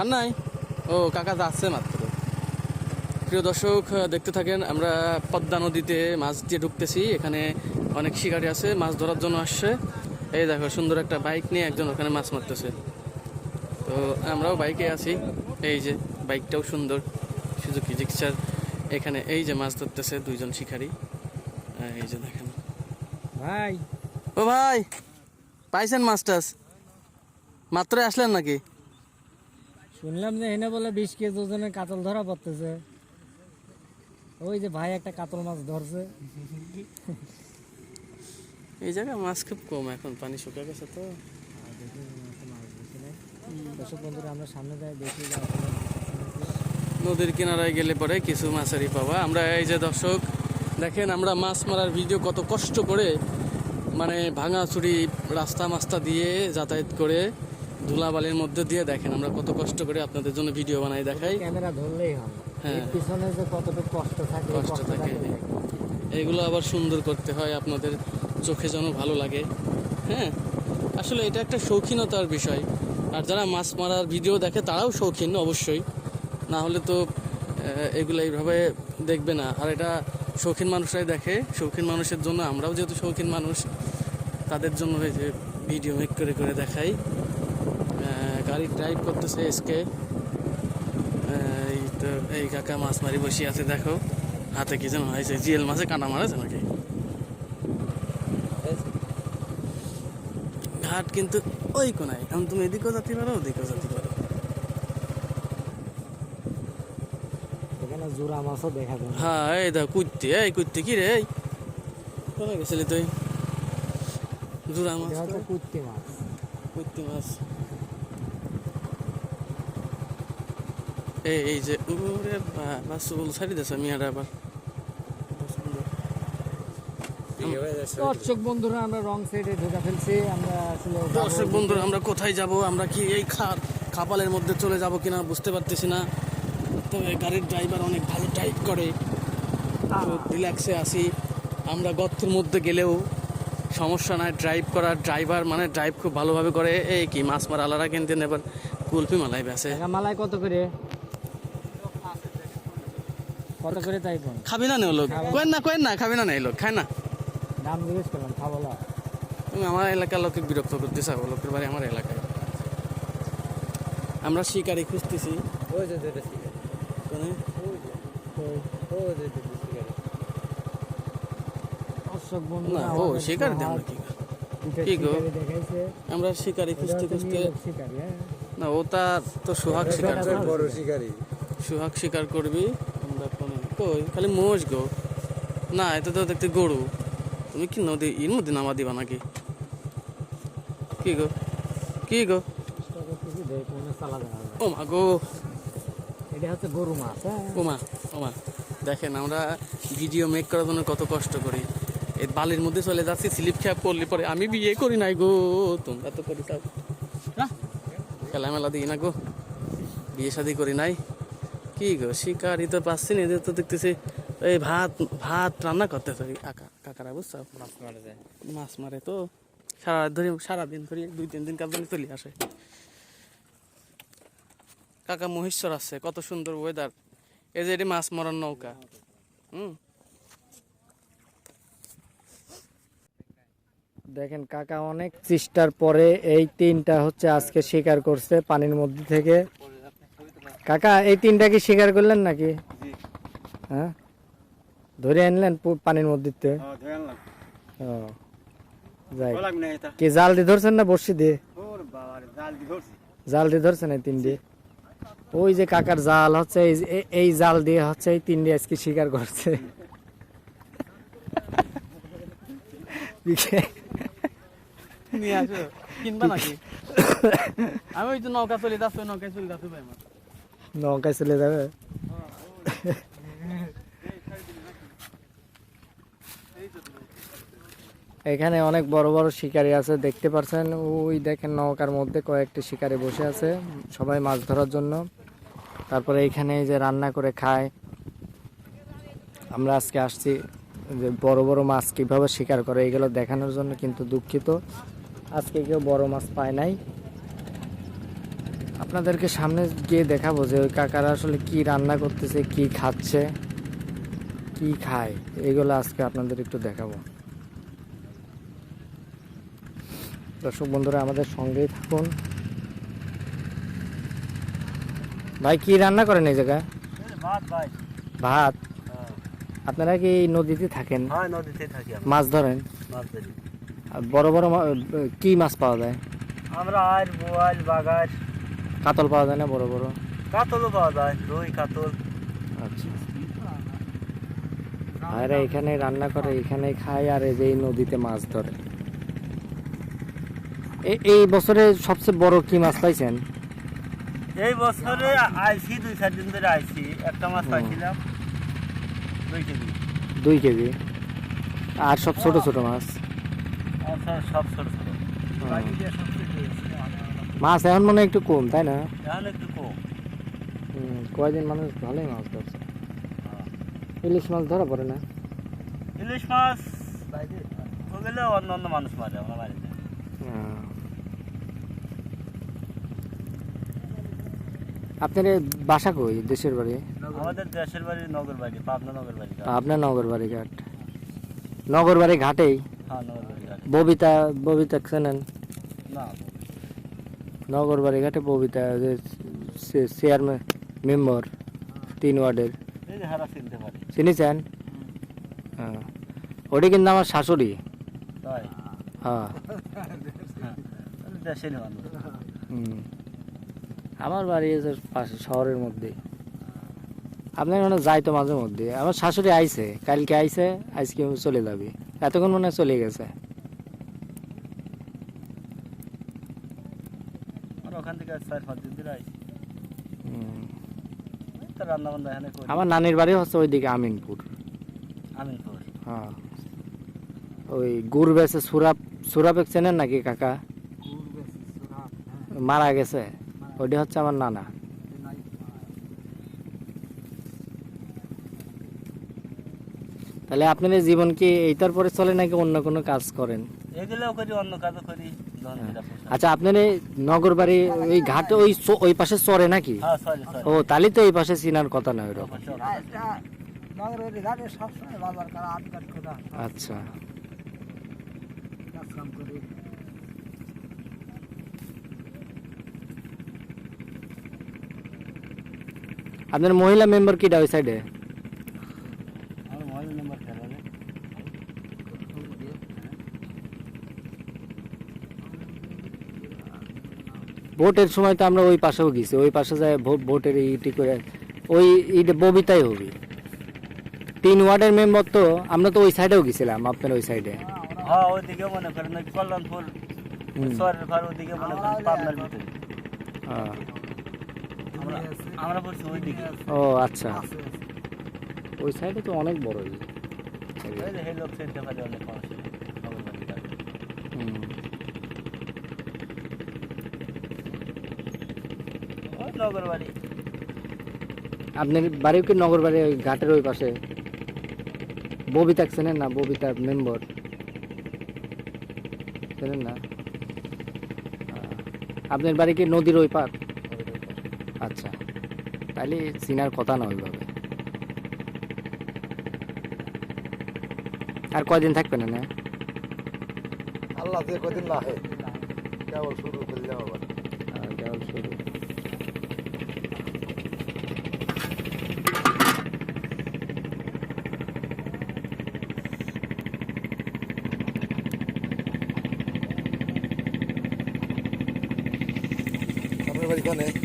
পান নাই? ও কাকা যাচ্ছে মাত্র। প্রিয় দর্শক দেখতে থাকেন আমরা পদ্মা নদীতে মাছ দিয়ে ঢুকতেছি। এখানে অনেক শিকারি আছে মাছ ধরার জন্য আসছে। এই দেখো সুন্দর একটা বাইক নিয়ে একজন ওখানে মাছ মারতেছে। তো আমরাও বাইকে আছি। এই যে বাইকটাও সুন্দর। Suzuki Gixxer. এখানে এই যে মাছ ধরতেছে দুইজন শিকারি। এই যে দেখেন। ভাই। ও ভাই পাইছেন মাছ টাছ? মাত্র আসলেন নাকি? শুনলাম যে এনে বলে বিশ কেজি ওজনের কাতল ধরা পড়তেছে। ওই যে ভাই একটা কাতল মাছ ধরছে। এই জায়গায় মাছ খুব কম এখন পানি শুকিয়ে গেছে তো। দর্শক বন্ধুরা আমরা সামনে যাই দেখি নদীর কিনারায় গেলে পরে কিছু মাছেরই পাওয়া। আমরা এই যে দর্শক দেখেন আমরা মাছ মারার ভিডিও কত কষ্ট করে মানে ভাঙা ভাঙাচুরি রাস্তা মাস্তা দিয়ে যাতায়াত করে ধুলাবালির মধ্যে দিয়ে দেখেন আমরা কত কষ্ট করে আপনাদের জন্য ভিডিও বানাই দেখাই। ক্যামেরা ধরলেই হবে। হ্যাঁ। পিছনে যে কতটুকু কষ্ট থাকে কষ্ট থাকে। এগুলো আবার সুন্দর করতে হয় আপনাদের চোখে যেন ভালো লাগে। হ্যাঁ। আসলে এটা একটা শৌখিনতার বিষয়। আর যারা মাছ মারার ভিডিও দেখে তারাও শৌখিন অবশ্যই। না হলে তো এগুলো এইভাবে দেখবে না। আর এটা শৌখিন মানুষরাই দেখে। শৌখিন মানুষের জন্য আমরাও যেহেতু শৌখিন মানুষ তাদের জন্য যে ভিডিও মেক করে করে দেখাই। গাড়ি ড্রাইভ করতেছে এসকে এই তো এই কাকা মাছ মারি বসে আছে দেখো। হাতে কি যেন হয়েছে জিএল মাছে কাঁটা মারেছে নাকি? ঘাট কিন্তু ওই কোনায়। এখন তুমি এদিকেও যেতে পারো ওদিকেও যাতে পারো। জোড়া মাছও দেখা যায়। হ্যাঁ এই দেখো কুত্তি এই কুত্তি কি রে এই? কোথায় গেছিলি তুই? জুড়া মাছ কুত্তি মাছ। কুত্তি মাছ। এই এই যে ওরে বাবা চুল ছাড়ি দিয়েছে মিয়াটা আবার। দর্শক বন্ধুরা আমরা রং সাইডে ঢোকা ফেলছি। আমরা আসলে দর্শক বন্ধুরা আমরা কোথায় যাব? আমরা কি এই খার খাপালের মধ্যে চলে যাব কিনা বুঝতে পারতেছি না। তবে গাড়ির ড্রাইভার অনেক ভালো ড্রাইভ করে। রিল্যাক্সে আসি আমরা গর্তের মধ্যে গেলেও সমস্যা নাই। ড্রাইভ করার ড্রাইভার মানে ড্রাইভ খুব ভালোভাবে করে। এই কি মাছ মারা আলাদা কিনতে এবার কুলফি মালাই বেসে টাকা মালাই কত করে? কত করে তাই কোন খাবি না নে লোক? কেন না কেন না খাবি না না এই লোক খায় না। দাম জিজ্ঞেস করলাম খাব না তুমি আমার এলাকার লোকে বিরক্ত করতে চাও লোকের বাড়ি আমার এলাকায়। আমরা শিকারি খুঁজতেছি। ওই যে যেটা শিকারি। কোনে? ওই যে শিকারি। দর্শক বন্ধু না ও শিকারি দিয়ে কি কি গো? আমরা শিকারি খুঁজতে খুঁজতে নীরব শিকারি হ্যাঁ। না ও তার তো সোহাগ শিকার বড় শিকারি। সোহাগ শিকার করবি। কই খালি মোষ গো। না, এটা তো দেখতে গরু। তুমি কি নদী, এর মধ্যে নামা দিবা নাকি? কি গো? কি গো? ও মা গো। এটা হচ্ছে গরু মাছ হ্যাঁ ওমা ওমা দেখেন, আমরা ভিডিও মেক করার জন্য কত কষ্ট করি। এই বালির মধ্যে চলে যাচ্ছি, স্লিপ খেয়ে পড়লে পরে আমি বিয়ে করি নাই গো। তোমরা তো করি তাও। খেলা মেলা দিই না গো। বিয়ে শাদি করি নাই। কি গো শিকারি তো পাচ্ছি না এদের তো দেখতেছি এই ভাত ভাত রান্না করতে পারি। কাকা কাকারা বুঝছ? মাছ মারা যায়। মাছ মারে তো। সারা রাত ধরে সারাদিন ধরে দুই তিন দিন কাজ চলে আসে। কাকা মহেশ্বর আছে কত সুন্দর ওয়েদার এই যে এটি মাছ মরার নৌকা। হুম। দেখেন কাকা অনেক চেষ্টার পরে এই তিনটা হচ্ছে আজকে শিকার করছে পানির মধ্যে থেকে। কাকা এই তিনটা কি শিকার করলেন নাকি? হ্যাঁ? ধরে আনলেন পানির মধ্যে? ও যাই। কি জাল দিয়ে ধরছেন না বর্ষি দিয়ে? জাল দিয়ে ধরছেন এই তিন দিয়ে? ওই যে কাকার জাল হচ্ছে এই জাল দিয়ে হচ্ছে এই তিন দিয়ে আজকে শিকার করছে। নিয়ে আসো কিনবা নাকি? আমি ওই তো নৌকা চলে যাচ্ছি নৌকায় চলে যাচ্ছি ভাই নৌকায় চলে যাবে। এখানে অনেক বড় বড় শিকারি আছে, দেখতে পাচ্ছেন ওই দেখেন নৌকার মধ্যে কয়েকটি শিকারি বসে আছে, সবাই মাছ ধরার জন্য। তারপরে এখানে যে রান্না করে খায়। আমরা আজকে আসছি যে বড় বড় মাছ কীভাবে শিকার করে, এগুলো দেখানোর জন্য কিন্তু দুঃখিত। আজকে কেউ বড় মাছ পায় নাই। আপনাদেরকে সামনে গিয়ে দেখাবো যে ওই কাকারা আসলে কি রান্না করতেছে কি খাচ্ছে কি খায়। এগুলো আজকে আপনাদের একটু দেখাবো। দর্শক বন্ধুরা আমাদের সঙ্গেই থাকুন। ভাই কি রান্না করেন এই জায়গায়? ভাত আপনারা কি নদীতে থাকেন? হ্যাঁ মাছ ধরেন? আর বড় বড় কি মাছ পাওয়া যায়? আমরা আর বোয়াল বাগার কাতল পাওয়া যায় না বড় বড়? কাতলও পাওয়া যায় রুই কাতল। আচ্ছা। আর এখানে রান্না করে এখানে খায় আর এই যে এই নদীতে মাছ ধরে। এই বছরে সবচেয়ে বড় কি মাছ পাইছেন? এই বছরে আইছি দুই চার দিন ধরে আইছি। একটা মাছ। পাইছিলাম দুই কেজি। দুই কেজি? আর সব ছোট ছোট মাছ? সব- সব ছোট ছোট। মাছ এখন মনে হয় একটু কম তাই না? এখন একটু কম। কয়দিন মানুষ ভালোই মাছ ধরছে। ইলিশ মাছ ধরা পড়ে না? ইলিশ মাছ ওগুলো অন্য অন্য মানুষ মারে আমরা মারি আপনার বাসা কই দেশের বাড়ি? আমাদের দেশের বাড়ি নগর বাড়ি পাবনা নগর বাড়ি আপনার নগরবাড়ি ঘাট। নগরবাড়ি ঘাটেই? হ্যাঁ নগর বাড়ি ঘাট। ববিতা ববিতা চেনেন? না নগরবাড়ি ঘাটে ববিতা চেয়ারম্যান মেম্বার তিন ওয়ার্ডের। চিনিছেন? হ্যাঁ। ওটি কিন্তু আমার শাশুড়ি। হ্যাঁ। আমার বাড়ি পাশে শহরের মধ্যে। আপনার মানে যাই তো মাঝে মধ্যে। আমার শাশুড়ি আইছে কালকে আইছে আজকে চলে যাবে। এতক্ষণ মনে চলে গেছে। আর ওখান থেকে চার পাঁচ দিন ধরে আইছি। রান্না বান্না এখানে করি। আমার নানির বাড়ি হচ্ছে ওইদিকে আমিনপুর। আমিনপুর। হ্যাঁ। ওই গুড় বেছে সুরাপ সুরাপেক চেনেন নাকি কাকা? মারা গেছে। ওইটা হচ্ছে আমার নানা। তাহলে আপনাদের জীবন কি এইটার পরে চলে নাকি অন্য কোনো কাজ করেন? এগুলোও করি অন্য কাজও করি। আচ্ছা আপনার এই নগর বাড়ি ওই ঘাটে ওই ওই পাশে চরে নাকি? হ্যাঁ ও তাহলে তো এই পাশে চিনার কথা আটকাট করা আচ্ছা। কাজ কাম করি। আপনার মহিলা মেম্বার কিটা ওই সাইডে আমার মোবাইল নাম্বার খেলা ভোটের সময় তো আমরা ওই পাশেও গেছি ওই পাশে যায় ভো- ভোটের ইটি করে ওই ইটা ববিতাই হবে। তিন ওয়ার্ডের মেম্বার তো আমরা তো ওই সাইডেও গেছিলাম আপনার ওই সাইডে হ্যাঁ ওইদিকে মনে করেন ওই কল্যাণপুর হুম। ভার ওইদিকে মনে করেন পাবনার ভিতরে। হ্যাঁ। আমরা আমরা ওইদিকে। ও আচ্ছা। ওই সাইডে তো অনেক বড় ই। ওই যে সেই লোক চিনতে পারে অনেক মানুষ নগর বাড়ি ঘাট। হুম। ওই নগর বাড়ি আপনার বাড়িও কি নগর বাড়ি ওই ঘাটের ওই পাশে? ববিতা চেনেন না? ববিতা মেম্বার। চেনেন না? আপনার বাড়ি কি নদীর ওই পার আচ্ছা। তাহলে চিনার কথা না ওইভাবে। আর কয়দিন থাকবেন না আল্লাহ যে কদিন না হয় কেবল শুরু করলে আবার কেবল শুরু আপনার বাড়ি কোনে